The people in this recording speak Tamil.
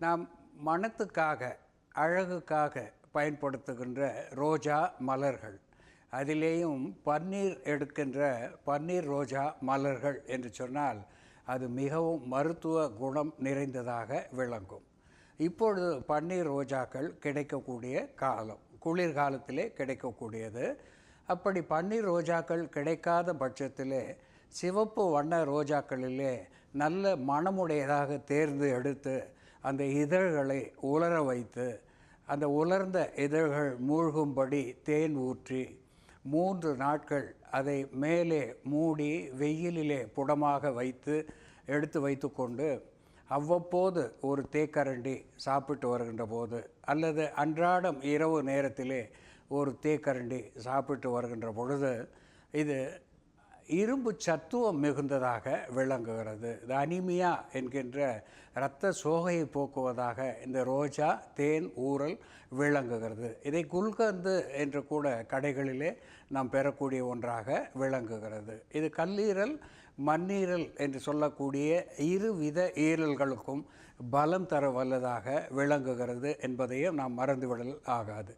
நாம் மனத்துக்காக அழகுக்காக பயன்படுத்துகின்ற ரோஜா மலர்கள். அதிலேயும் பன்னீர் எடுக்கின்ற பன்னீர் ரோஜா மலர்கள் என்று சொன்னால் அது மிகவும் மருத்துவ குணம் நிறைந்ததாக விளங்கும். இப்பொழுது பன்னீர் ரோஜாக்கள் கிடைக்கக்கூடிய காலம் குளிர்காலத்திலே கிடைக்கக்கூடியது. அப்படி பன்னீர் ரோஜாக்கள் கிடைக்காத பட்சத்திலே சிவப்பு வண்ண ரோஜாக்களிலே நல்ல மனமுடையதாக தேர்ந்து எடுத்து அந்த இதழ்களை உலர வைத்து அந்த உலர்ந்த இதழ்கள் மூழ்கும்படி தேன் ஊற்றி மூன்று நாட்கள் அதை மேலே மூடி வெயிலிலே புடமாக வைத்து எடுத்து வைத்துக்கொண்டு அவ்வப்போது ஒரு தேக்கரண்டி சாப்பிட்டு வருகின்ற போது அல்லது அன்றாடம் இரவு நேரத்திலே ஒரு தேக்கரண்டி சாப்பிட்டு வருகின்ற பொழுது இது இரும்பு சத்துவம் மிகுந்ததாக விளங்குகிறது. இது அனிமியா என்கின்ற இரத்த சோகையை போக்குவதாக இந்த ரோஜா தேன் ஊறல் விளங்குகிறது. இதை குல்கந்து என்று கூட கடைகளிலே நாம் பெறக்கூடிய ஒன்றாக விளங்குகிறது. இது கல்லீரல் மண்ணீரல் என்று சொல்லக்கூடிய இருவித ஈரல்களுக்கும் பலம் தர வல்லதாக விளங்குகிறது என்பதையும் நாம் மறந்துவிடல் ஆகாது.